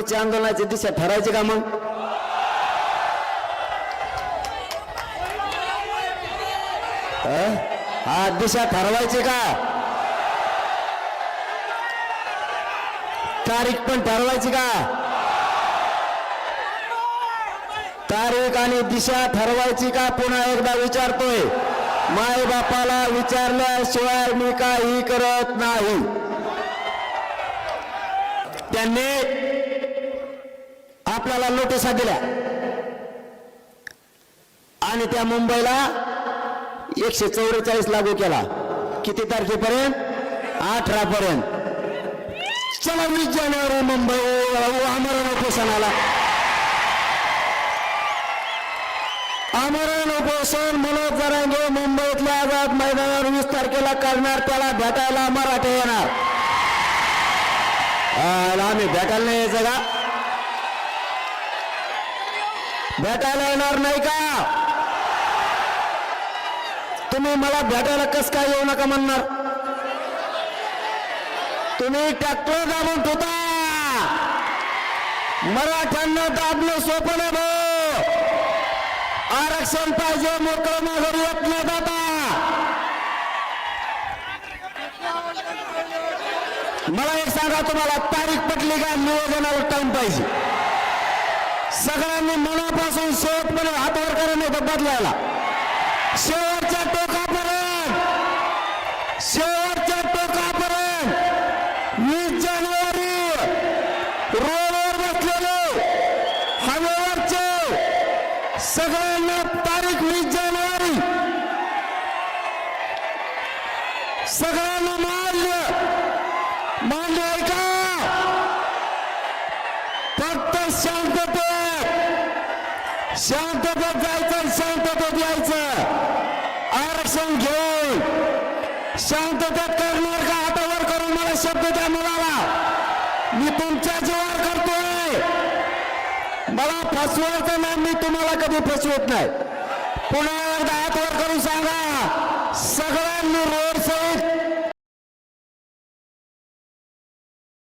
तुमची आंदोलनाची दिशा ठरायची का मग? हा दिशा ठरवायची का? तारीख पण ठरवायची का? तारीख आणि दिशा ठरवायची का? पुन्हा एकदा विचारतोय. माय बापाला विचारल्याशिवाय मी काही करत नाही. त्यांनी आपल्याला नोटिसा दिल्या. आणि त्या मुंबईला एकशे चौवेचाळीस लागू केला. किती तारखेपर्यंत? अठरा पर्यंत चला वीस जानेवारी मुंबई आमरण सणाला आमरण उपोषण मनोज जरांगे मुंबईतल्या आझाद मैदानावर वीस तारखेला करणार त्याला भेटायला मराठे येणार. आम्ही भेटायला नाही यायचं का? भेटायला येणार नाही का? तुम्ही मला भेटायला कस काय येऊ नका म्हणणार? तुम्ही ट्रॅक्टर दाबून ठेवता. मराठ्यांना दाबणं सोपं नाही भाऊ. आरक्षण पाहिजे मोकळं माघारी येत नाही दादा मला एक सांगा तुम्हाला तारीख पटली का? नियोजनाला टाइम पाहिजे. सगळ्यांनी मनापासून शेवटपर्यंत हातावर करायला करा बदलायला. शेवटच्या टोकापर्यंत. शेवटच्या टोकापर्यंत. वीस जानेवारी. रोडवर बसलेले. हवेवरचे. सगळ्यांना तारीख वीस जानेवारी. सगळ्यांना मान्य मान्य आहे का फक्त शांततेत शांततेत जायचं शांततेत यायचं. आरक्षण घेऊन शांततेत करणार का? हातावर करून मला शब्द द्या मुलाला. मी तुमच्या जीवावर करतोय. मला फसवायचं नाही मी तुम्हाला कधी फसवत नाही. पुन्हा एकदा हात वर करून सांगा. सगळ्यांनी रोड सहित